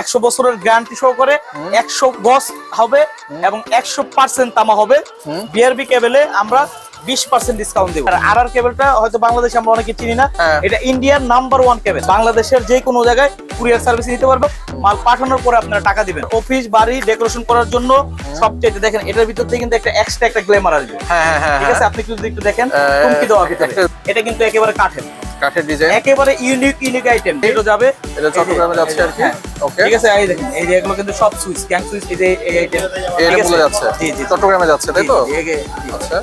একশো বছরের গ্যারান্টি সহকারে একশো গজ হবে এবং একশো পার্সেন্ট তামা হবে। বিআরবি কেবলে আমরা বিশ পার্সেন্ট ডিসকাউন্ট দেবো। আর আর কেবলটা হয়তো বাংলাদেশে আমরা অনেকে চিনি না। হ্যাঁ। এটা ইন্ডিয়ার নাম্বার ওয়ান কেবল বাংলাদেশের যে কোনো জায়গায় কুরিয়ার সার্ভিস নিতে পারবে। মাল পাঠানোর পরে আপনারা টাকা দিবেন। অফিস বাড়ি ডেকোরেশন করার জন্য সবচেয়ে দেখেন এটার ভিতর থেকে কিন্তু একটা এক্সট্রা একটা গ্ল্যামার আসবে। হ্যাঁ হ্যাঁ ঠিক আছে? আপনি যদি একটু দেখেন চমকি দেওয়া ভিতরে। এটা কিন্তু একেবারে কাঠের। কাঠের ডিজাইন একেবারে ইউনিক ইউনিক আইটেম এটা যাবে এটা চট্টগ্রামে যাচ্ছে আর কি। হ্যাঁ। ওকে ঠিক আছে এই দেখেন এই যে এগুলো কিন্তু সব সুইচ ক্যাং সুইচ এই যে এই আইটেম এটা বলে যাচ্ছে। জি জি চট্টগ্রামে যাচ্ছে তাই তো। আচ্ছা।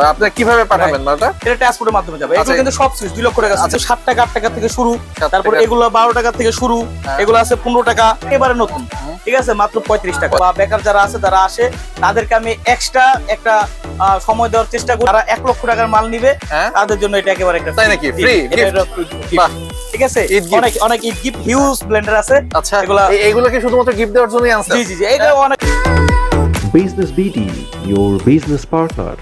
আপনি কীভাবে পাঠাবেন মালটা? এটা ট্রান্সপোর্টের মাধ্যমে যাবে। আচ্ছা। এগুলো কিন্তু সব সুইচ দুই লক্ষ টাকা আছে ষাট টাকা আট টাকা থেকে শুরু। তারপর এগুলো বারো টাকা থেকে শুরু। হ্যাঁ। এগুলো আছে পনেরো টাকা। এবারে নতুন। ঠিক আছে? মাত্র পঁয়ত্রিশ টাকা। বা বেকার যারা আছে তারা আসে। তাদেরকে আমি এক্সট্রা একটা সময় দেওয়ার চেষ্টা করি। তারা এক লক্ষ টাকার মাল নিবে। হ্যাঁ। তাদের জন্য এটা একেবারে একটা তাই নাকি? ঠিক আছে? অনেক অনেক গিফট হিউজ ব্লেন্ডার আছে। আচ্ছা এগুলা এ- কি শুধুমাত্র গিফট দেওয়ার জন্যই আনছেন? জি জি জি। এটা অনেক Business BD, your business partner.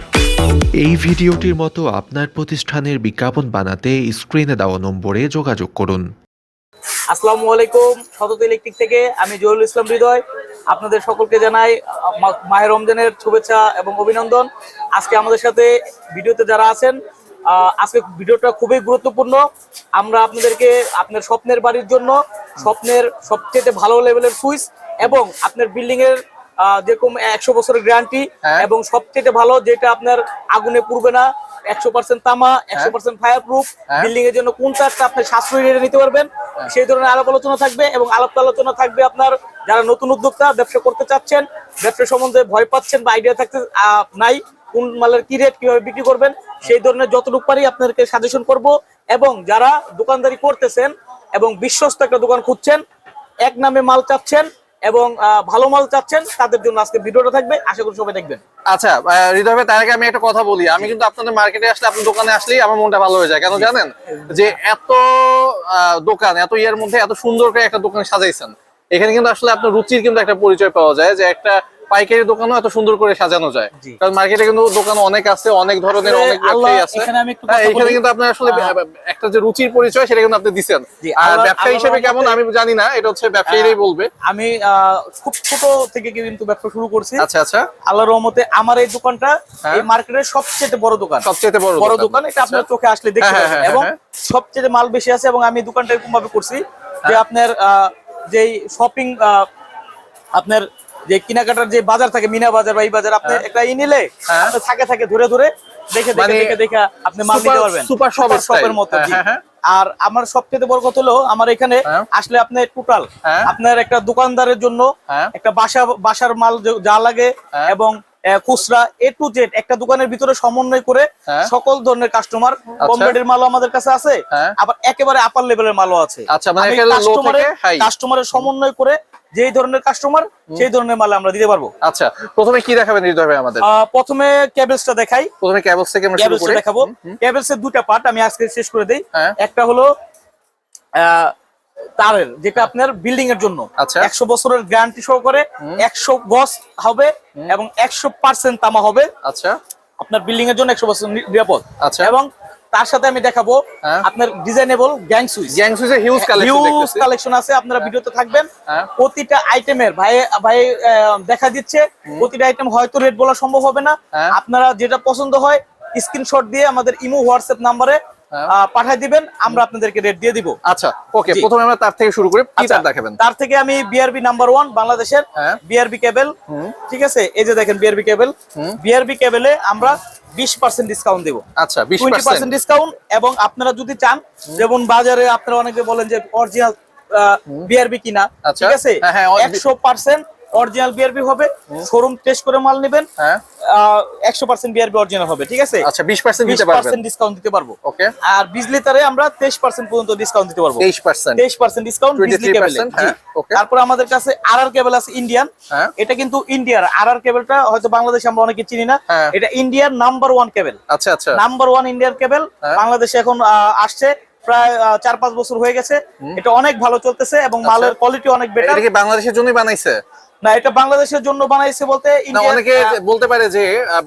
এই ভিডিওটির মতো আপনার প্রতিষ্ঠানের বিজ্ঞাপন বানাতে স্ক্রিনে দেওয়া নম্বরে যোগাযোগ করুন। আসসালামু আলাইকুম শতত ইলেকট্রিক থেকে। আমি জহুরুল ইসলাম হৃদয়। আপনাদের সকলকে জানাই আহ, মা- মাহে রমজানের শুভেচ্ছা এবং অভিনন্দন। আজকে আমাদের সাথে ভিডিওতে যারা আছেন আজকে ভিডিওটা খুবই গুরুত্বপূর্ণ। আমরা আপনাদেরকে আপনার স্বপ্নের বাড়ির জন্য স্বপ্নের সবচেয়ে ভালো লেভেলের সুইচ এবং আপনার বিল্ডিং এর আহ, যেরকম একশো বছরের গ্যারান্টি হ্যাঁ। এবং সবচেয়ে ভালো যেটা আপনার আগুনে পুড়বে না একশো পার্সেন্ট তামা একশো পার্সেন্ট ফায়ার প্রুফ হ্যাঁ। বিল্ডিং এর জন্য কোনটা একটা আপনি সাশ্রয়ী রেটে নিতে পারবেন সেই ধরনের আলাপ আলোচনা থাকবে এবং আলাপ আলোচনা থাকবে আপনার যারা নতুন উদ্যোক্তা ব্যবসা করতে চাচ্ছেন ব্যবসা সম্বন্ধে ভয় পাচ্ছেন বা আইডিয়া থাকতে নাই কোন মালের কি রেট কীভাবে বিক্রি করবেন সেই ধরনের যতটুকু পারি আপনাদেরকে সাজেশন করব এবং যারা দোকানদারি করতেছেন এবং বিশ্বস্ত একটা দোকান খুঁজছেন এক নামে মাল চাচ্ছেন এবং ভালো মাল চাচ্ছেন, তাদের জন্য আজকে ভিডিওটা থাকবে। আশা করি সবাই দেখবেন। আচ্ছা হৃদয় ভাই, তার আগে আমি একটা কথা বলি। আমি কিন্তু আপনাদের মার্কেটে আসলে, আপনার দোকানে আসলেই আমার মনটা ভালো হয়ে যায়। কেন জানেন? যে এত দোকান, এত ইয়ের মধ্যে এত সুন্দর করে একটা দোকান সাজাইছেন। এখানে কিন্তু আসলে আপনার রুচির কিন্তু একটা পরিচয় পাওয়া যায় যে একটা পাইকারি দোকানও এত সুন্দর করে সাজানো যায়। কারণ মার্কেটে কিন্তু দোকান অনেক আছে অনেক ধরনের অনেক ব্যবসায়ী আছে। এখানে হ্যাঁ। কিন্তু আপনার আসলে একটা যে রুচির পরিচয় সেটা কিন্তু আপনি দিচ্ছেন আর আল্লাহ- ব্যবসা হিসেবে কেমন আমি জানি না এটা হচ্ছে ব্যবসায়ীরাই বলবে। আমি খুব ছোট থেকে কিন্তু ব্যবসা শুরু করছি। আচ্ছা আচ্ছা। আল্লাহর রহমতে আমার এই দোকানটা হ্যাঁ। এই মার্কেটের সবচেয়ে বড় দোকান। সবচেয়ে বড় বড় দোকান। এটা আপনার চোখে আসলে দেখতে পাবেন হ্যাঁ, এবং সবচেয়ে মাল বেশি আছে এবং আমি দোকানটা এরকম ভাবে করছি যে। আপনার আহ, যেই শপিং আপনার যে কেনাকাটার যে বাজার থাকে মিনা বাজার বা এই বাজার আপনি একটা ই নিলে হ্যাঁ। থাকে থাকে ধরে ধরে দেখে দেখে মানে দেখে দেখে আপনি মাল নিতে পারবেন সুপার সবার শপের মতো হ্যাঁ। হ্যাঁ, হ্যাঁ। আর আমার সব থেকে বড় কথা হলো আমার এখানে হ্যাঁ। আসলে আপনি টোটাল হ্যাঁ। আপনার একটা দোকানদারের জন্য হ্যাঁ। একটা বাসা বাসার মাল যা লাগে হ্যাঁ। এবং খুচরা এ টু জেড একটা দোকানের ভিতরে সমন্বয় করে হ্যাঁ। সকল ধরনের কাস্টমার কম রেটের মালও আমাদের কাছে আছে হ্যাঁ। আবার একেবারে আপার লেভেলের মালও আছে। আচ্ছা, মানে কাস্টমারের সমন্বয় করে যেই ধরনের কাস্টমার সেই ধরনের মাল আমরা দিতে পারব। আচ্ছা প্রথমে কি দেখাবেন হৃদয় ভাই আমাদের? প্রথমে ক্যাবেলসটা দেখাই। প্রথমে ক্যাবলস থেকে আমরা শুরু করি। দেখাবো। ক্যাবেলসের দুটা পার্ট আমি আজকে শেষ করে দেই। হ্যাঁ। একটা হলো আহ, তারের যেটা আপনার বিল্ডিং এর জন্য আচ্ছা। একশো বছরের গ্যারান্টি সহকারে একশো গজ হবে এবং একশো পার্সেন্ট তামা হবে আচ্ছা আপনার বিল্ডিং এর জন্য একশো বছর নিরাপদ আচ্ছা। এবং তার সাথে আমি দেখাবো হ্যাঁ। আপনার ডিজাইনেবল গ্যাং সুইচ গ্যাং সুইজের হিউজ কালেকশন হিউজ কালেকশন আছে আপনারা ভিডিওতে থাকবেন হ্যাঁ। প্রতিটা আইটেমের ভাই ভাই দেখা দিচ্ছে প্রতিটা আইটেম হয়তো রেট বলা সম্ভব হবে না হ্যাঁ। আপনারা যেটা পছন্দ হয় স্ক্রিনশট দিয়ে আমাদের ইমো হোয়াটসঅ্যাপ নাম্বারে হ্যাঁ। পাঠিয়ে দিবেন আমরা আপনাদেরকে রেট দিয়ে দিব। আচ্ছা ওকে প্রথমে আমরা তার থেকে শুরু করি কি আচ্ছা, তার দেখাবেন? তার থেকে আমি বিআরবি নাম্বার ওয়ান বাংলাদেশের হ্যাঁ। বিআরবি কেবল ঠিক আছে? এই যে দেখেন বিআরবি কেবল বিআরবি কেবলে আমরা বিশ পার্সেন্ট ডিসকাউন্ট দেবো। আচ্ছা টোয়েন্টি পার্সেন্ট ডিসকাউন্ট এবং আপনারা যদি চান যেমন বাজারে আপনারা অনেকে বলেন যে অরিজিনাল বিআরবি কিনা আচ্ছা। ঠিক আছে? হ্যাঁ, হ্যাঁ, একশো পার্সেন্ট অরিজিনাল বিআরবি হবে শোরুম টেস্ট করে মাল নেবেন হ্যাঁ। একশো পার্সেন্ট বিআরবি অরিজিনাল হবে ঠিক আছে? আচ্ছা বিশ পার্সেন্ট বিশ পার্সেন্ট ডিসকাউন্ট দিতে পারব। ওকে আর বিজলি তারে আমরা তেইশ পার্সেন্ট পর্যন্ত ডিসকাউন্ট দিতে পারব। তেইশ পার্সেন্ট তেইশ পার্সেন্ট ডিসকাউন্ট 23% হ্যাঁ, তারপর আমাদের কাছে আর আর কেবল আছে ইন্ডিয়ান। এটা কিন্তু ইন্ডিয়ার আর আর কেবলটা হয়তো বাংলাদেশে আমরা অনেকে চিনি না। হ্যাঁ। এটা ইন্ডিয়ার নাম্বার ওয়ান কেবল আচ্ছা আচ্ছা। নাম্বার ওয়ান ইন্ডিয়ার কেবল। বাংলাদেশে এখন আসছে প্রায় চার পাঁচ বছর হয়ে গেছে। এটা অনেক ভালো চলতেছে এবং মালের কোয়ালিটি অনেক বেটার বাংলাদেশের জন্যই বানাইছে? না এটা বাংলাদেশের জন্য বানাইছে বলতে অনেকে বলতে পারে যে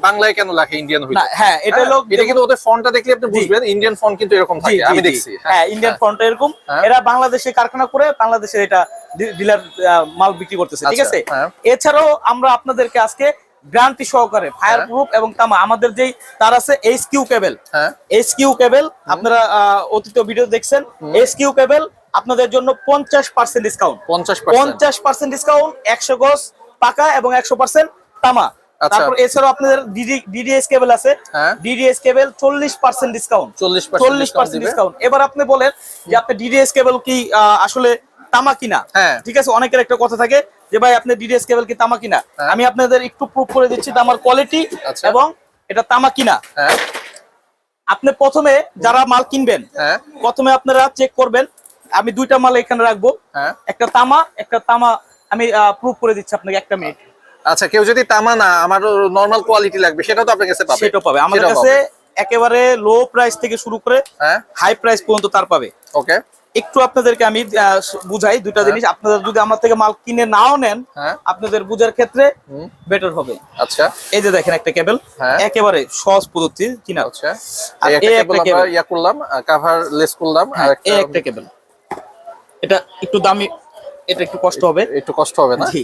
বাংলায় কেন লেখে ইন্ডিয়ান না হ্যাঁ এটা হলো এটা কিন্তু ওদের ফন্টটা দেখলে আপনি বুঝবেন ইন্ডিয়ান ফন্ট কিন্তু এরকম থাকে আমি দেখছি হ্যাঁ ইন্ডিয়ান ফ্রন্ট এরকম। হ্যাঁ। এরা বাংলাদেশে কারখানা করে বাংলাদেশে এটা ডিলার মাল বিক্রি করতেছে ঠিক আচ্ছা, আছে? হ্যাঁ। এছাড়াও আমরা আপনাদেরকে আজকে গ্যারান্টি সহকারে ফায়ার প্রুফ এবং তামা আমাদের যেই তার আছে এইচ কিউ কেবেল হ্যাঁ। এইচ কিউ কেবল আপনারা অতীত ভিডিও দেখছেন। এইচ কিউ কেবল আপনাদের জন্য পঞ্চাশ পার্সেন্ট ডিসকাউন্ট পঞ্চাশ পার্সেন্ট পঞ্চাশ পার্সেন্ট ডিসকাউন্ট একশো গজ পাকা এবং একশো পার্সেন্ট তামা। আচ্ছা। তারপর এছাড়াও আপনাদের ডিডিএস কেবল আছে। হ্যাঁ। ডিডিএস কেবল চল্লিশ পার্সেন্ট ডিসকাউন্ট চল্লিশ পার্সেন্ট ডিসকাউন্ট এবার আপনি বলেন যে আপনি ডিডিএস কেবল কি আসলে তামা কিনা? হ্যাঁ। ঠিক আছে অনেকের একটা কথা থাকে যে ভাই আপনি ডিডিএস কেবল কি তামা কিনা? হ্যাঁ। আমি আপনাদের একটু প্রুফ করে দিচ্ছি তামার কোয়ালিটি আচ্ছা। এবং এটা তামা কিনা। হ্যাঁ। আপনি প্রথমে যারা মাল কিনবেন হ্যাঁ। প্রথমে আপনারা চেক করবেন আমি দুইটা মাল এখানে রাখব। হ্যাঁ। একটা তামা একটা তামা আমি প্রুফ করে দিচ্ছি আপনাকে একটা মিনিট আচ্ছা কেউ যদি তামা না আমার নরমাল কোয়ালিটি লাগবে সেটা তো আপনার কাছে পাবে। সেটা পাবে। আমাদের কাছে একেবারে লো প্রাইস থেকে শুরু করে হ্যাঁ। হাই প্রাইস পর্যন্ত তার পাবে। ওকে একটু আপনাদেরকে আমি বুঝাই দুটা হ্যাঁ। জিনিস। আপনারা যদি আমার থেকে মাল কিনে নাও নেন হ্যাঁ। আপনাদের বুঝার ক্ষেত্রে বেটার হবে। আচ্ছা। এই যে দেখেন একটা কেবল হ্যাঁ। একেবারে সহজ পদ্ধতি কিনা। আচ্ছা। আর এই একটা কেবল। ইয়া করলাম কাভার লেস করলাম আর হ্যাঁ, একটা এই একটা কেবল এটা একটু দামি এটা একটু কষ্ট হবে। একটু কষ্ট হবে না? জি।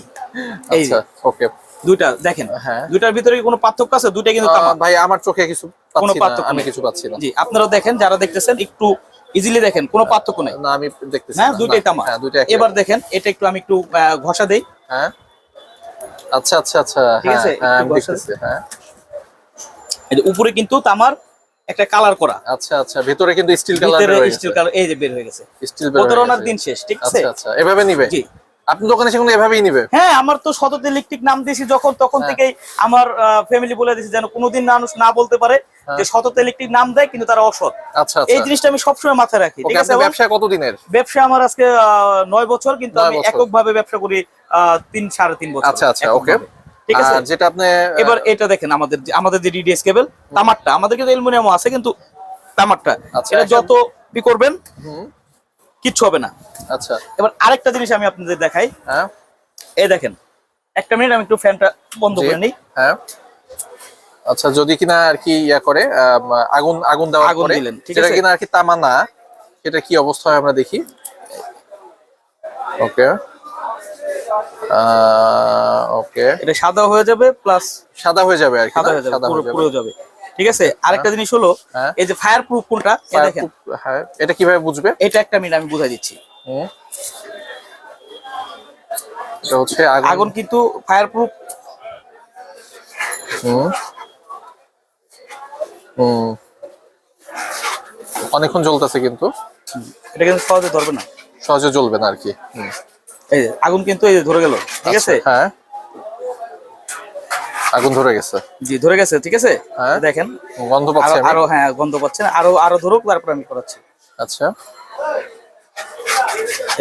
এই আচ্ছা ওকে। দুইটা দেখেন হ্যাঁ। দুইটার ভিতরে কি কোনো পার্থক্য আছে? দুইটা কিন্তু ভাই আমার চোখে কিছু কোনো পার্থক্য আমি কিছু পাচ্ছি না। জি আপনারা দেখেন যারা দেখতেছেন একটু ইজিলি দেখেন কোনো পার্থক্য নেই। না আমি দেখতেছি হ্যাঁ দুইটাই তামা হ্যাঁ দুইটা এবার দেখেন এটা একটু আমি একটু ঘষা দেই। হ্যাঁ। আচ্ছা আচ্ছা আচ্ছা ঠিক আছে, হ্যাঁ, হ্যাঁ, আমি দেখতেছি হ্যাঁ। এই উপরে কিন্তু তামার একটা কালার করা। আচ্ছা আচ্ছা ভিতরে কিন্তু স্টিল কালার ভিতরে স্টিল কালার এই যে বের হয়ে গেছে। স্টিল প্রতারণার দিন শেষ ঠিক আছে? আচ্ছা আচ্ছা এভাবে নিবে? জি। আপনি দোকানে সেগুলো এভাবেই নিবে? হ্যাঁ আমার তো শততে ইলেকট্রিক নাম দিয়েছি যখন তখন হ্যাঁ। থেকেই আমার ফ্যামিলি বলে দিয়েছে যেন কোনোদিন মানুষ না বলতে পারে যে শততে ইলেকট্রিক নাম দেয় কিন্তু তারা অসৎ। আচ্ছা আচ্ছা। এই জিনিসটা আমি সবসময় মাথায় রাখি ঠিক আছে ব্যবসা কতদিনের? ব্যবসা আমার আজকে নয় বছর কিন্তু আমি। এককভাবে ব্যবসা করি তিন সাড়ে তিন বছর আচ্ছা আচ্ছা ওকে। ঠিক আছে? যেটা আপনি এবার এটা দেখেন আমাদের আমাদের যে ডিডিএস কেবল তামারটা আমাদের কিন্তু অ্যালুমিনিয়াম আছে কিন্তু তামারটা আচ্ছা, এটা যত কি করবেন কিচ্ছু হবে না। আচ্ছা। এবার আরেকটা জিনিস আমি আপনাদের দেখাই। হ্যাঁ। এই দেখেন একটা মিনিট আমি একটু ফ্যানটা বন্ধ করে নিই। হ্যাঁ। আচ্ছা যদি কিনা আর কি ইয়া করে আগুন আগুন দেওয়ার আগুন পরে যেটা কিনা আর কি তামা না সেটা কি অবস্থা হয় আমরা দেখি? ওকে। ওকে এটা সাদা হয়ে যাবে প্লাস সাদা হয়ে যাবে আর সাদা হয়ে যাবে পুরো যাবে। ঠিক আছে? আরেকটা জিনিস হলো হ্যাঁ। এই যে ফায়ার প্রুফ কোনটা দেখেন। হ্যাঁ। এটা কীভাবে বুঝবে? এটা একটা মিনিট আমি বুঝাই দিচ্ছি। এটা হচ্ছে আগুন। কিন্তু ফায়ার প্রুফ অনেকক্ষণ জ্বলতেছে কিন্তু। এটা কিন্তু সহজে ধরবে না। সহজে জ্বলবে না আর কি। হুম। এই যে আগুন কিন্তু এই যে ধরে গেল ঠিক আছে? আচ্ছা, হ্যাঁ। আগুন ধরে গেছে। জি ধরে গেছে ঠিক আছে? হ্যাঁ। দেখেন গন্ধ পাচ্ছি আরও হ্যাঁ গন্ধ পাচ্ছেন। আরও আরও ধরুক তারপর আমি করাচ্ছি। আচ্ছা।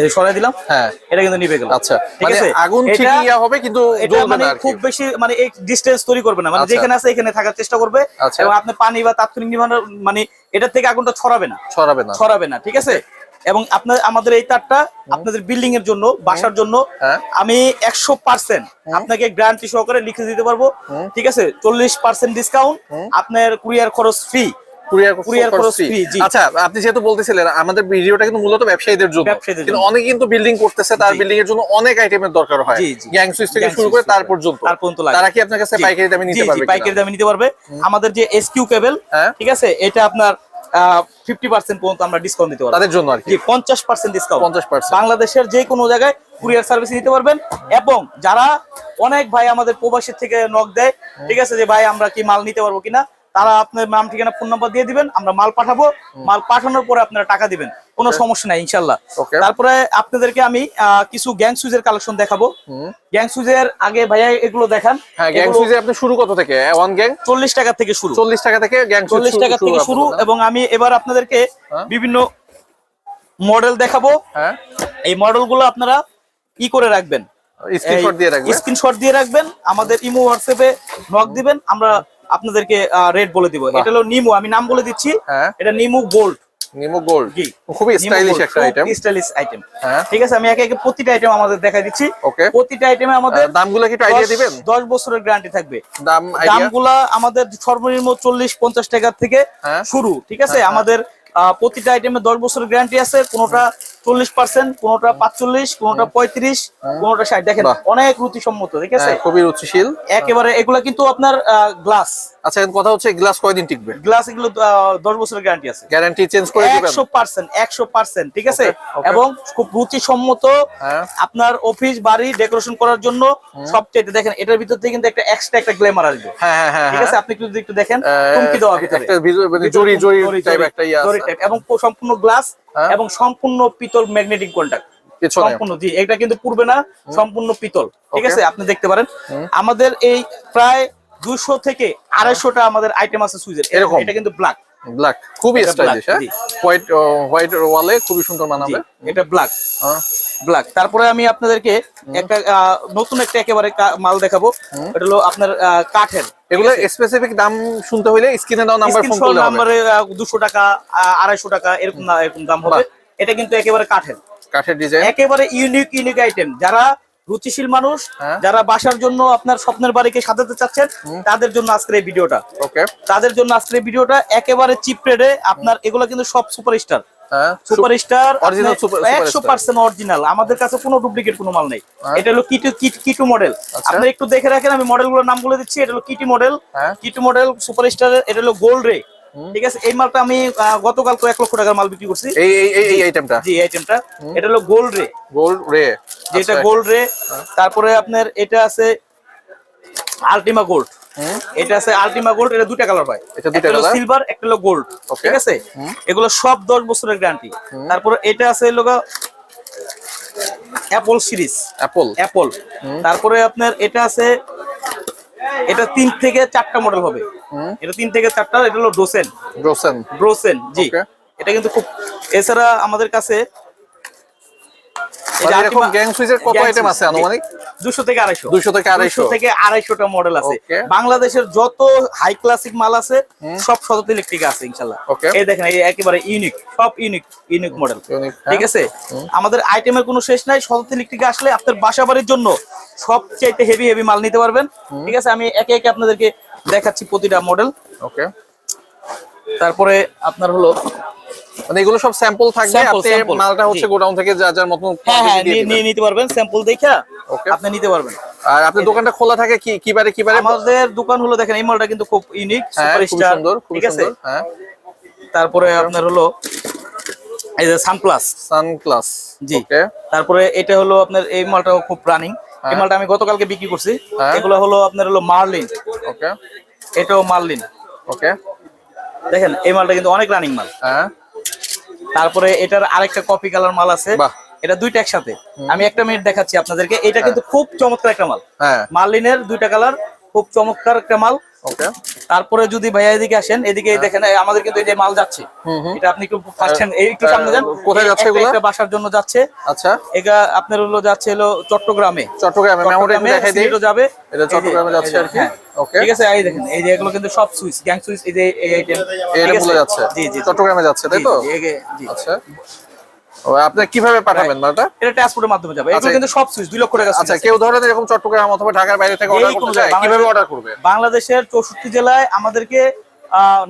এই সরাই দিলাম হ্যাঁ। এটা কিন্তু নিভে গেল। আচ্ছা। ঠিক মানে আছে? আগুন ঠিকই হবে কিন্তু এটা মানে খুব বেশি মানে এই ডিস্টেন্স তৈরি করবে না। মানে আচ্ছা। যেখানে আছে এখানে থাকার চেষ্টা করবে। আচ্ছা। এবং আপনি পানি বা তাৎক্ষণিক নির্মাণ মানে এটা থেকে আগুনটা ছড়াবে না। ছড়াবে না। ছড়াবে না ঠিক আছে? এবং আপনার আমাদের এই তারটা আপনাদের বিল্ডিং এর জন্য বাসার জন্য হ্যাঁ। আমি একশো পার্সেন্ট আপনাকে গ্যারান্টি সহকারে লিখে দিতে পারব। ঠিক আছে? চল্লিশ পার্সেন্ট ডিসকাউন্ট আপনার কুরিয়ার খরচ ফ্রি। আচ্ছা আপনি যেহেতু বলতেছিলেন আমাদের ভিডিওটা কিন্তু মূলত ব্যবসায়ীদের জন্য। ব্যবসায়ীদের কিন্তু জন্য। অনেকে কিন্তু বিল্ডিং করতেছে তার বিল্ডিং এর জন্য অনেক আইটেমের দরকার হয়। গ্যাং সুইচ থেকে শুরু করে তার পর্যন্ত। তারা কি আপনার কাছে পাইকারি দামে নিতে পারবে পাইকারি দামে নিতে পারবে। আমাদের যে এসকিউ কেবল হ্যাঁ। ঠিক আছে? এটা আপনার ফিফটি পার্সেন্ট পর্যন্ত আমরা ডিসকাউন্ট দিতে পারব। তাদের জন্য আর কি। পঞ্চাশ পার্সেন্ট ডিসকাউন্ট 50% বাংলাদেশের যে কোনো জায়গায় কুরিয়ার সার্ভিস নিতে পারবেন এবং যারা অনেক ভাই আমাদের প্রবাসীর থেকে নক দেয় ঠিক আছে যে ভাই আমরা কি মাল নিতে পারব কিনা তারা আপনার নাম ঠিকানা ফোন নাম্বার দিয়ে দিবেন আমরা মাল পাঠাবো। মাল পাঠানোর পরে আপনারা টাকা দিবেন। কোনো সমস্যা নাই ইনশাল্লাহ তারপরে আপনাদেরকে আমি কিছু গ্যাং সুইজের কালেকশন দেখাবো। গ্যাং সুইজের আগে ভাইয়া এগুলো দেখান। হ্যাঁ গ্যাং সুইচে আপনি শুরু কত থেকে? ওয়ান গ্যাং চল্লিশ টাকা থেকে শুরু। চল্লিশ টাকা থেকে গ্যাং চল্লিশ টাকা থেকে শুরু এবং আমি এবার আপনাদেরকে হ্যাঁ। বিভিন্ন মডেল দেখাবো। হ্যাঁ। এই মডেলগুলো আপনারা ই করে রাখবেন। স্ক্রিনশট দিয়ে রাখবেন। স্ক্রিনশট দিয়ে রাখবেন। আমাদের ইমো হোয়াটসঅ্যাপে নক দিবেন। আমরা আপনাদেরকে রেট বলে দিব। এটা হলো নিমো। আমি নাম বলে দিচ্ছি। হ্যাঁ। এটা নিমো গোল্ড। নিমো গোল্ড খুবই স্টাইলিশ একটা আইটেম স্টাইলিশ আইটেম হ্যাঁ। ঠিক আছে আমি একে একে প্রতিটা আইটেম আমাদের দিচ্ছি. প্রতিটা আইটেমে আমাদের দামগুলো কি একটু আইডিয়া দিবেন? 10 বছরের গ্যারান্টি থাকবে। দাম আমাদের সর্বনিম্ন চল্লিশ পঞ্চাশ টাকা থেকে হ্যাঁ। শুরু। ঠিক আছে আমাদের আহ, প্রতিটা আইটেমে দশ বছরের গ্যারান্টি আছে কোনোটা চল্লিশ পার্সেন্ট কোনোটা পাঁচচল্লিশ কোনোটা পঁয়ত্রিশ কোনোটা ষাট। দেখেন অনেক রুচিসম্মত ঠিক আছে? হ্যাঁ, খুবই রুচিশীল। একেবারে এগুলা কিন্তু আপনার গ্লাস আচ্ছা কথা হচ্ছে গ্লাস কয়দিন টিকবে? গ্লাস এগুলো দশ বছরের গ্যারান্টি আছে। গ্যারান্টি চেঞ্জ করে দিবেন? একশো পার্সেন্ট একশো পার্সেন্ট ঠিক আছে. এবং খুব রুচিসম্মত হ্যাঁ। আপনার অফিস বাড়ি ডেকোরেশন করার জন্য সবচেয়ে দেখেন এটার ভিতর থেকে কিন্তু একটা এক্সট্রা একটা গ্ল্যামার আসবে। হ্যাঁ হ্যাঁ হ্যাঁ ঠিক আছে? আপনি যদি একটু দেখেন চমকি দেওয়া ভিতরে। ভিজু- মানে জরি জরি টাইপ একটা ইয়ে এবং সম্পূর্ণ গ্লাস হ্যাঁ। এবং সম্পূর্ণ পিতল ম্যাগনেটিক কন্টাক্ট। সম্পূর্ণ জি এটা কিন্তু পূর্বে না সম্পূর্ণ পিতল ঠিক. আছে? আপনি দেখতে পারেন। আমাদের এই প্রায় দুশো থেকে আড়াইশোটা আমাদের আইটেম আছে সুইজের এরকম? এটা কিন্তু ব্ল্যাক ব্ল্যাক খুবই স্টাইলিশ black, জি। হোয়াইট হোয়াইট ওয়ালে খুবই সুন্দর মানাবে এটা ব্ল্যাক হ্যাঁ। ব্ল্যাক তারপরে আমি আপনাদেরকে একটা নতুন একটা একেবারে মাল দেখাবো। এটা হলো আপনার কাঠের এগুলো স্পেসিফিক দাম শুনতে হইলে স্ক্রিনে দাও নাম্বার ফোন করলে হবে। নাম্বারে দুশো টাকা আড়াইশো টাকা এরকম এরকম দাম হবে। এটা কিন্তু একেবারে কাঠের। কাঠের ডিজাইন। একেবারে ইউনিক ইউনিক আইটেম যারা রুচিশীল মানুষ হ্যাঁ। যারা বাসার জন্য আপনার স্বপ্নের বাড়িকে সাজাতে চাচ্ছেন তাদের জন্য আজকের এই ভিডিওটা। ওকে তাদের জন্য আজকের এই ভিডিওটা একেবারে চিপ রেটে আপনার এগুলো কিন্তু সব সুপারস্টার হ্যাঁ সুপারস্টার Original একশো পার্সেন্ট অরিজিনাল আমাদের কাছে কোনো ডুপ্লিকেট কোনো মাল নেই। হ্যাঁ। এটা হলো কিটু কিট- মডেল আচ্ছা। আপনি একটু দেখে রাখেন আমি মডেলগুলোর নাম বলে দিচ্ছি। এটা হলো কিটি মডেল। কিটু মডেল সুপারস্টার এটা হলো গোল্ড রে ঠিক আছে এই মালটা আমি গতকাল তো এক লক্ষ টাকার মাল বিক্রি করছি। এই এই আইটেমটা জি এই আইটেমটা এটা হলো গোল্ড রে গোল্ড রে যেটা গোল্ড রে তারপরে আপনার এটা আছে আলটিমা গোল্ড এটা আছে আলটিমা গোল্ড এটা দুটা কালার হয় এটা দুইটা colour? সিলভার একটা হলো গোল্ড ঠিক আছে? এগুলো সব 10 বছরের গ্যারান্টি তারপরে এটা আছে লোগা অ্যাপল সিরিজ অ্যাপল অ্যাপল তারপরে আপনার এটা আছে এটা তিন থেকে চারটা মডেল হবে। এটা তিন থেকে চারটা এটা হলো ডোসেন ড্রোসেন ড্রোসেন জি. এটা কিন্তু খুব এছাড়া আমাদের কাছে এরকম গ্যাং সুইচের কত আইটেম আছে আনুমানিক? দুশো থেকে আড়াইশো। 200 থেকে 250 থেকে আড়াইশোটা মডেল আছে। বাংলাদেশের যত হাই ক্লাসিক মাল আছে সব শত ইলেকট্রিক আছে ইনশাল্লাহ। এই দেখেন এই একেবারে ইউনিক সব ইউনিক ইউনিক মডেল। ঠিক আছে? আমাদের আইটেমের কোনো শেষ নাই শত ইলেকট্রিক আসলে আপনার বাসা বাড়ির জন্য সবচাইতে হেভি হেভি মাল নিতে পারবেন। ঠিক আছে? আমি একে একে আপনাদেরকে দেখাচ্ছি প্রতিটা মডেল ওকে তারপরে আপনার হলো মানে এগুলো সব স্যাম্পল থাকবে আপনি মালটা হচ্ছে গোডাউন থেকে যা যার মতন হ্যাঁ হ্যাঁ নিয়ে নিতে পারবেন স্যাম্পল দেখা. আপনি নিতে পারবেন। আর আপনার দোকানটা খোলা থাকে কি কিবারে কিবারে আমাদের দোকান হলো দেখেন এই মালটা কিন্তু খুব ইউনিক হ্যাঁ খুব সুপারস্টার সুন্দর ঠিক আছে? হ্যাঁ। তারপরে আপনার হলো এই যে সানপ্লাস সানগ্লাস জি। ওকে তারপরে এটা হলো আপনার এই মালটাও খুব রানিং এই হ্যাঁ। মালটা আমি গতকালকে বিক্রি করছি। হ্যাঁ। এগুলো হলো আপনার হলো মার্লিন ওকে এটাও মার্লিন ওকে দেখেন এই মালটা কিন্তু অনেক রানিং মাল। হ্যাঁ। তারপরে এটার আরেকটা কপি কালার মাল আছে। এটা দুইটা একসাথে। আমি একটা মিনিট দেখাচ্ছি আপনাদেরকে। এটা কিন্তু খুব চমৎকার একটা মাল। হ্যাঁ। মার্লিনের দুইটা কালার খুব চমৎকার একটা মাল। ওকে তারপরে যদি ভাইয়া এদিকে আসেন এদিকে দেখেন আমাদের কিন্তু এই যে মাল যাচ্ছে এটা আপনি একটু ফার্স্ট এই একটু সামনে যান। কোথায় যাচ্ছে এগুলা? একটা বাসার জন্য যাচ্ছে। আচ্ছা। এটা আপনার হলো যাচ্ছে হলো চট্টগ্রামে। চট্টগ্রামে মেমোরি দেখাই দিই। সিলেটও যাবে। এটা চট্টগ্রামে যাচ্ছে আর কি। হ্যাঁ। ঠিক আছে এই দেখেন এই যে এগুলো কিন্তু সব সুইচ গ্যাং সুইচ এই যে এই আইটেম এটা বলে যাচ্ছে। জি জি চট্টগ্রামে যাচ্ছে তাই তো? জি। আচ্ছা। আপনি কীভাবে পাঠাবেন মালটা? এটা ট্রান্সপোর্টের মাধ্যমে যাবে। এগুলো আচ্ছা। কিন্তু সব সুইচ 2 লক্ষ টাকা আচ্ছা কেউ ধরেন এরকম চট্টগ্রাম অথবা ঢাকার বাইরে থেকে অর্ডার করতে চায় কীভাবে অর্ডার করবে? বাংলাদেশের চৌষট্টি জেলায় আমাদেরকে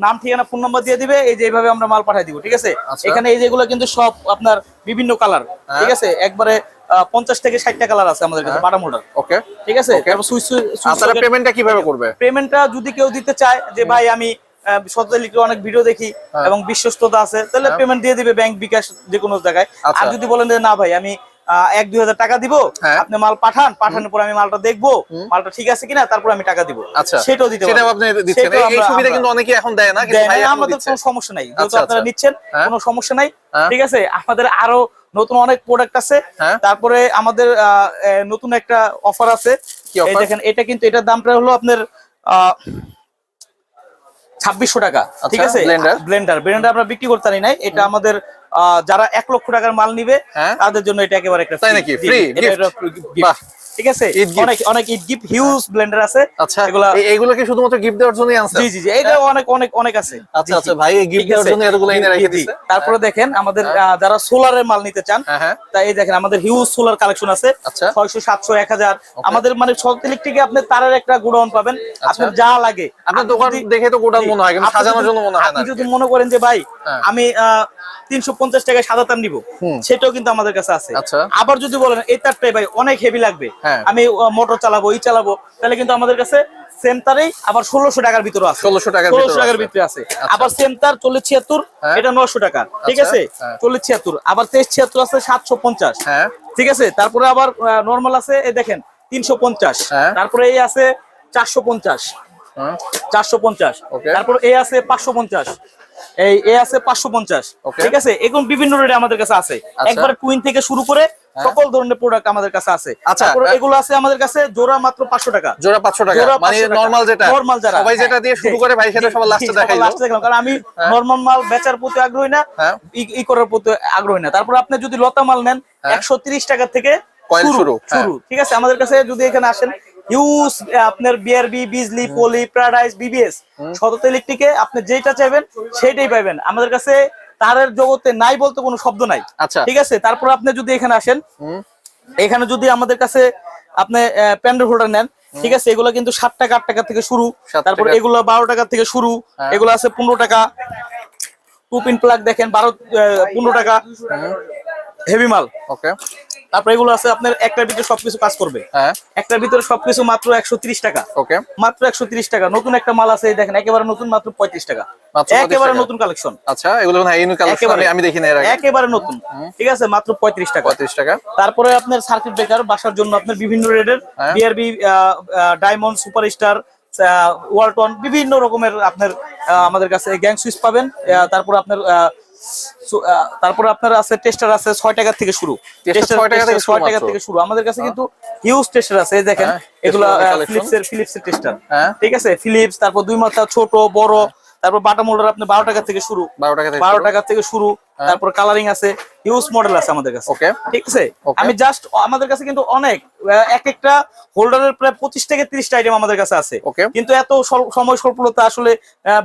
নাম ঠিকানা ফোন নাম্বার দিয়ে দিবে এই যে এইভাবে আমরা মাল পাঠিয়ে দিব ঠিক আছে? আচ্ছা। এখানে এই যেগুলো কিন্তু সব আপনার বিভিন্ন কালার হ্যাঁ। ঠিক আছে? একবারে পঞ্চাশ থেকে ষাটটা কালার আছে আমাদের কাছে বাটা মোডার ওকে। ঠিক আছে? তারপর সুইচ আপনারা পেমেন্টটা কীভাবে করবে? পেমেন্টটা যদি কেউ দিতে চায় যে ভাই আমি সত্যি অনেক ভিডিও দেখি হ্যাঁ। এবং বিশ্বস্ততা আছে তাহলে পেমেন্ট দিয়ে দিবে ব্যাংক বিকাশ যে কোনো জায়গায় আচ্ছা। আর যদি বলেন যে না ভাই আমি আহ, এক দুই হাজার টাকা দিব হ্যাঁ। আপনি মাল পাঠান পাঠানোর পর আমি মালটা দেখব মালটা ঠিক আছে কিনা তারপর আমি টাকা দিব আচ্ছা সেটাও দিতে সুবিধা কিন্তু অনেকে এখন দেয় না আমাদের কোনো সমস্যা নাই যেহেতু আচ্ছা, আপনারা আচ্ছা। নিচ্ছেন হ্যাঁ। কোনো সমস্যা নাই হ্যাঁ। ঠিক আছে আমাদের আরও নতুন অনেক প্রোডাক্ট আছে হ্যাঁ। তারপরে আমাদের আহ, নতুন একটা অফার আছে? দেখেন এটা কিন্তু এটার দামটা হলো আপনার ছাব্বিশশো টাকা ঠিক আচ্ছা, আছে ব্লেন্ডার ব্লেন্ডার আমরা বিক্রি করতে নাই। এটা আমাদের আহ, যারা এক লক্ষ টাকার মাল নিবে হ্যাঁ। তাদের জন্য এটা একেবারে একটা তাই ঠিক আছে? অনেক অনেক ইট গিফট হিউজ ব্লেন্ডার আছে। আচ্ছা এগুলা এ- এইগুলো কি শুধুমাত্র গিফট দেওয়ার জন্যই আনছেন? জি জি জি এটা অনেক অনেক অনেক আছে। আচ্ছা আচ্ছা ভাই গিফট দেওয়ার জন্য এতগুলো এনে রেখে। তারপরে দেখেন আমাদের আহ, যারা সোলারের মাল নিতে চান হ্যাঁ হ্যাঁ। এই দেখেন আমাদের হিউজ সোলার কালেকশন আছে। আচ্ছা। ছয়শো সাতশো এক হাজার। আমাদের মানে সব ইলেকট্রিকে আপনি তারের একটা গোডাউন পাবেন। আপনার যা লাগে। আপনার আপনি দোকান দেখে তো গোডাউন মনে হয় কিন্তু সাজানোর জন্য মনে হয় না আপনি যদি মনে করেন যে ভাই হ্যাঁ। আমি তিনশো পঞ্চাশ টাকায় সাদা তার নিবো। সেটাও কিন্তু আমাদের কাছে আছে। আচ্ছা। আবার যদি বলেন এই তারটাই ভাই অনেক হেভি লাগবে। হ্যাঁ। আমি মোটর চালাবো ই চালাবো তাহলে কিন্তু আমাদের কাছে সেম তারেই আবার ষোলোশো টাকার ভিতরে আছে। 1600 টাকার ষোলোশো টাকার ভিতরে আছে। আবার সেম তার চল্লিশ ছিয়াত্তর হ্যাঁ। এটা নশো টাকা ঠিক আচ্ছা, আছে? হ্যাঁ। চল্লিশ ছিয়াত্তর। আবার তেইশ ছিয়াত্তর আছে সাতশো পঞ্চাশ। হ্যাঁ। ঠিক আছে? তারপরে আবার নর্মাল আছে এই দেখেন তিনশো পঞ্চাশ। হ্যাঁ। তারপরে এই আছে চারশো পঞ্চাশ। হ্যাঁ। চারশো পঞ্চাশ। তারপর এ আছে পাঁচশো পঞ্চাশ। এই এ আছে পাঁচশো পঞ্চাশ. ঠিক আছে? এরকম বিভিন্ন রেটে আমাদের কাছে আছে। আচ্ছা। একবার কুইন থেকে শুরু করে সকল ধরনের প্রোডাক্ট আমাদের কাছে আছে। আচ্ছা, তারপর এগুলো আছে আমাদের কাছে জোড়া মাত্র পাঁচশো টাকা। জোড়া পাঁচশো টাকা। জোড়া মানে 500। নর্মাল যেটা। নরমাল যারা। সবাই যেটা দিয়ে শুরু করে ভাই সেটা সবার লাস্টে দেখাই লাস্টে দেখলাম। কারণ আমি নরমাল মাল বেচার প্রতি আগ্রহী না হ্যাঁ। ই- করার প্রতি আগ্রহী না। তারপর আপনি যদি লতা মাল নেন হ্যাঁ। একশো তিরিশ টাকা থেকে শুরু, হ্যাঁ। শুরু। ঠিক আছে? আমাদের কাছে যদি এখানে আসেন ইউজ আপনার BRB Bijli poly paradise BBS শতত ইলেকট্রিকে আপনি যেটা চাইবেন সেটাই পাবেন আমাদের কাছে তারের জগতে নাই বলতে কোনো শব্দ নাই। আচ্ছা। ঠিক আছে? তারপর আপনি যদি এখানে আসেন এখানে যদি আমাদের কাছে আপনি প্যান্ডেল হোল্ডার নেন ঠিক আছে? এগুলো কিন্তু ষাট টাকা আট টাকা থেকে শুরু। তারপর এগুলো বারো টাকা থেকে শুরু। হ্যাঁ। এগুলো আছে পনেরো টাকা। টু পিন প্লাগ দেখেন বারো পনেরো টাকা। হেভি মাল। ওকে তারপর এগুলো আছে আপনার একটার ভিতরে সবকিছু কাজ করবে। হ্যাঁ। একটার ভিতরে সবকিছু মাত্র একশো টাকা। ওকে। মাত্র একশো টাকা। নতুন একটা মাল আছে দেখেন একেবারে নতুন মাত্র পঁয়ত্রিশ টাকা। একেবারে নতুন কালেকশন আচ্ছা এগুলো আমি দেখি না এর আগে। একেবারে নতুন। ঠিক আছে মাত্র পঁয়ত্রিশ টাকা। পঁয়ত্রিশ টাকা। তারপরে আপনার সার্কিট ব্রেকার বাসার জন্য আপনার বিভিন্ন হ্যাঁ। বিআরবি ডায়মন্ড সুপারস্টার ওয়ালটন বিভিন্ন রকমের আপনার আমাদের কাছে গ্যাং সুইচ পাবেন। তারপর আপনার তারপরে আপনার আছে টেস্টার আছে ছয় টাকা থেকে শুরু। ছয় টাকা থেকে শুরু ছয় টাকা থেকে শুরু। আমাদের কাছে কিন্তু হিউজ টেস্টার আছে এই দেখেন এগুলা এগুলো। ফিলিপস এর ফিলিপস এর টেস্টার হ্যাঁ। ঠিক আছে? ফিলিপস তারপর দুই মাথা ছোট বড় তারপর বাটা মোল্ডার আপনি বারো টাকা থেকে শুরু। বারো টাকা বারো। টাকা থেকে শুরু। তারপর কালারিং আছে হিউজ মডেল আছে আমাদের কাছে। Okay. ঠিক আছে? আমি জাস্ট আমাদের কাছে কিন্তু অনেক এক একটা হোল্ডারের প্রায় পঁচিশ থেকে তিরিশটা আইটেম আমাদের কাছে আছে। Okay. কিন্তু এত সময় স্বল্পতা আসলে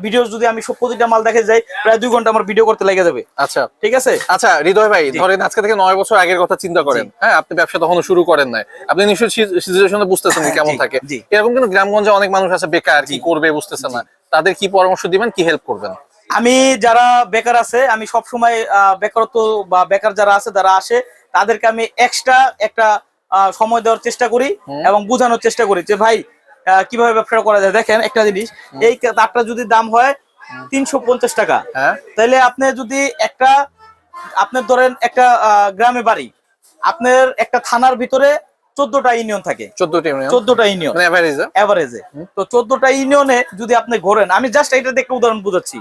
ভিডিও যদি আমি সব প্রতিটা মাল দেখে যাই প্রায় দুই ঘণ্টা আমার ভিডিও করতে লেগে যাবে। আচ্ছা। ঠিক আছে? আচ্ছা হৃদয় ভাই ধরেন আজকে থেকে নয় বছর আগের কথা চিন্তা করেন। হ্যাঁ আপনি ব্যবসা তখন শুরু করেন নাই। আপনি নিশ্চয়ই সিচুয়েশনে বুঝতেছেন কেমন থাকে। এরকম কিন্তু গ্রামগঞ্জে অনেক মানুষ আছে বেকার কি করবে বুঝতেছে না। তাদের কি পরামর্শ দিবেন কি হেল্প করবেন? আমি যারা বেকার আছে আমি সব সময় বেকারত্ব বা বেকার যারা আছে যারা আসে তাদেরকে আমি এক্সট্রা একটা সময় দেওয়ার চেষ্টা করি এবং বোঝানোর চেষ্টা করি যে ভাই কীভাবে ব্যবসা করা যায়? দেখেন একটা জিনিস এই তারটা যদি দাম হয় তিনশো পঞ্চাশ টাকা। হ্যাঁ। তাহলে আপনি যদি একটা আপনার ধরেন একটা আহ, গ্রামে বাড়ি আপনার একটা থানার ভিতরে চোদ্দটা ইউনিয়ন থাকে। চোদ্দটি ইউনিয়ন। চোদ্দটা ইউনিয়ন। মানে এভারেজে তো চোদ্দটা ইউনিয়নে যদি আপনি ঘোরেন আমি জাস্ট এটা দেখে উদাহরণ বুঝাচ্ছি।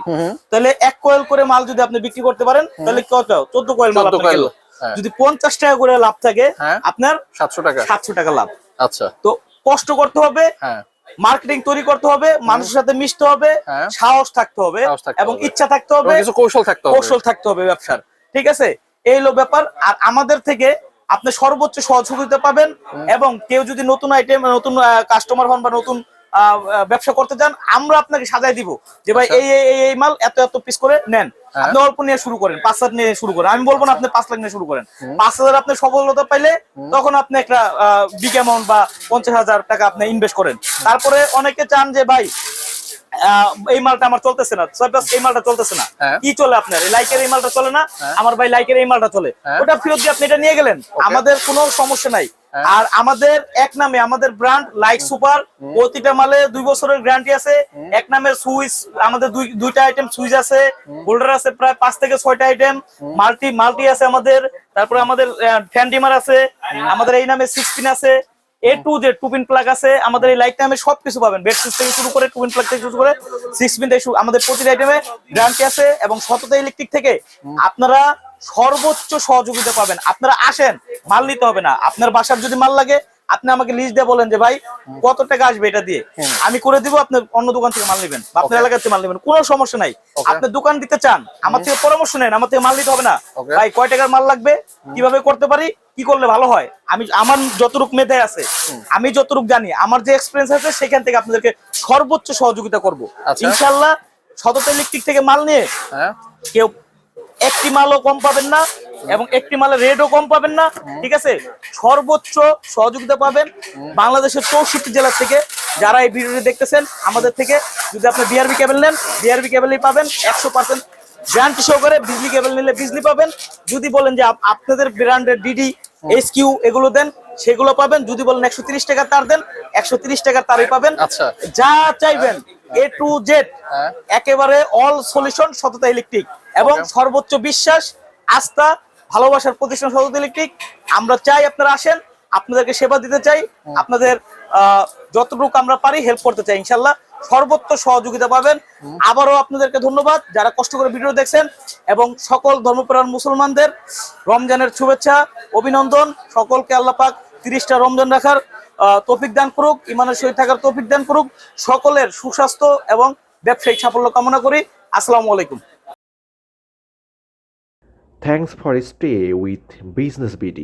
তাহলে এক কয়েল করে মাল যদি আপনি বিক্রি করতে পারেন তাহলে কত? চোদ্দ কয়েল মাল কয়েল, হ্যাঁ। যদি পঞ্চাশ টাকা করে লাভ থাকে হ্যাঁ। আপনার সাতশো টাকা। সাতশো টাকা লাভ। আচ্ছা। তো কষ্ট করতে হবে হ্যাঁ। মার্কেটিং তৈরি করতে হবে মানুষের সাথে মিশতে হবে হ্যাঁ। সাহস থাকতে হবে এবং ইচ্ছা থাকতে হবে কৌশল থাকতে হবে। কৌশল থাকতে হবে ব্যবসার। ঠিক আছে? এই হলো ব্যাপার। আর আমাদের থেকে আপনি সর্বোচ্চ সহযোগিতা পাবেন এবং কেউ যদি নতুন আইটেম নতুন কাস্টমার হন বা নতুন ব্যবসা করতে চান আমরা আপনাকে সাজাই দিব যে ভাই আচ্ছা। এই এই মাল এত এত পিস করে নেন। হ্যাঁ। আপনি অল্প নিয়ে শুরু করেন পাঁচ হাজার নিয়ে শুরু করেন। আমি বলব না আপনি পাঁচ লাখ নিয়ে শুরু করেন। পাঁচ হাজার আপনি সফলতা পাইলে তখন আপনি একটা বিগ অ্যামাউন্ট বা পঞ্চাশ হাজার টাকা আপনি ইনভেস্ট করেন। তারপরে অনেকে চান যে ভাই এই মালটা আমার চলতেছে না। সাপোজ এই মালটা চলতেছে না। হ্যাঁ। কি চলে আপনার? লাইকের এই মালটা চলে না? আমার ভাই লাইকের এই মালটা চলে। হ্যাঁ। ওটা ফেরত দিয়ে আপনি এটা নিয়ে গেলেন? আমাদের কোনো সমস্যা নাই। হ্যাঁ। আর আমাদের এক নামে আমাদের ব্র্যান্ড লাইক সুপার প্রতিটা মালে দুই বছরের গ্যারান্টি আছে। এক নামের সুইচ আমাদের দুই দুইটা আইটেম সুইচ আছে। হোল্ডার আছে প্রায় পাঁচ থেকে ছয়টা আইটেম মাল্টি মাল্টি আছে আমাদের। তারপরে আমাদের ফ্যান ডিমার আছে। আমাদের এই নামে সিক্স পিন আছে। A to Z two pin plug আছে, আমাদের এই লাইট টাইমে সবকিছু পাবেন। বেড সুইচ থেকে শুরু করে টু পিন প্লাগ থেকে শুরু করে সিক্স পিন থেকে আমাদের প্রতিটা আইটেমে গ্যারান্টি আছে এবং সততা ইলেকট্রিক থেকে আপনারা সর্বোচ্চ সহযোগিতা পাবেন। আপনারা আসেন, মাল নিতে হবে না। আপনার বাসার যদি মাল লাগে আপনি আমাকে লিস্ট দিয়ে বলেন যে ভাই কত টাকা আসবে এটা দিয়ে? আমি করে দিব আপনি অন্য দোকান থেকে মাল নেবেন বা আপনার Okay. এলাকা থেকে মাল নেবেন কোনো সমস্যা নাই। আপনি দোকান দিতে চান আমার থেকে পরামর্শ নেন আমার থেকে মাল নিতে হবে না। ভাই কয় টাকার মাল লাগবে? কীভাবে করতে পারি? কি করলে ভালো হয়? আমি আমার যতটুক মেধে আছে আমি যতটুক জানি আমার যে এক্সপিরিয়েন্স আছে সেখান থেকে আপনাদেরকে সর্বোচ্চ সহযোগিতা করব। আচ্ছা। ইনশাল্লাহ সততা ইলেকট্রিক থেকে মাল নিয়ে হ্যাঁ। কেউ একটি মালও কম পাবেন না এবং একটি মালের রেটও কম পাবেন না ঠিক আছে? সর্বোচ্চ সহযোগিতা পাবেন বাংলাদেশের চৌষট্টি জেলা থেকে যারা এই ভিডিওটি দেখতেছেন আমাদের থেকে। যদি আপনি বিআরবি কেবল নেন বিআরবি কেবলই পাবেন একশো পার্সেন্ট গ্যারান্টি সহকারে বিজলি কেবল নিলে বিজলি পাবেন। যদি বলেন যে আপনাদের ব্র্যান্ডের ডিডি এস কিউ এগুলো দেন সেগুলো পাবেন। যদি বলেন একশো তিরিশ টাকার তার দেন একশো তিরিশ টাকার তারই পাবেন। আচ্ছা। যা চাইবেন এ টু জেড। একেবারে অল সলিউশন সততা ইলেকট্রিক এবং সর্বোচ্চ বিশ্বাস আস্থা ভালোবাসার প্রতিষ্ঠান সততা ইলেকট্রিক আমরা চাই আপনারা আসেন আপনাদেরকে সেবা দিতে চাই আপনাদের যতটুকু আমরা পারি হেল্প করতে চাই ইনশাল্লাহ সর্বোচ্চ সহযোগিতা পাবেন। আবারও আপনাদেরকে ধন্যবাদ যারা কষ্ট করে ভিডিও দেখছেন এবং সকল ধর্মপ্রাণ মুসলমানদের রমজানের শুভেচ্ছা অভিনন্দন। সকলকে আল্লাহ পাক তিরিশটা রমজান রাখার তৌফিক দান করুক ইমানের সহিত থাকার তৌফিক দান করুক, সকলের সুস্বাস্থ্য এবং ব্যবসায়িক সাফল্য কামনা করি আসসালামু আলাইকুম Thanks for stay with business BD.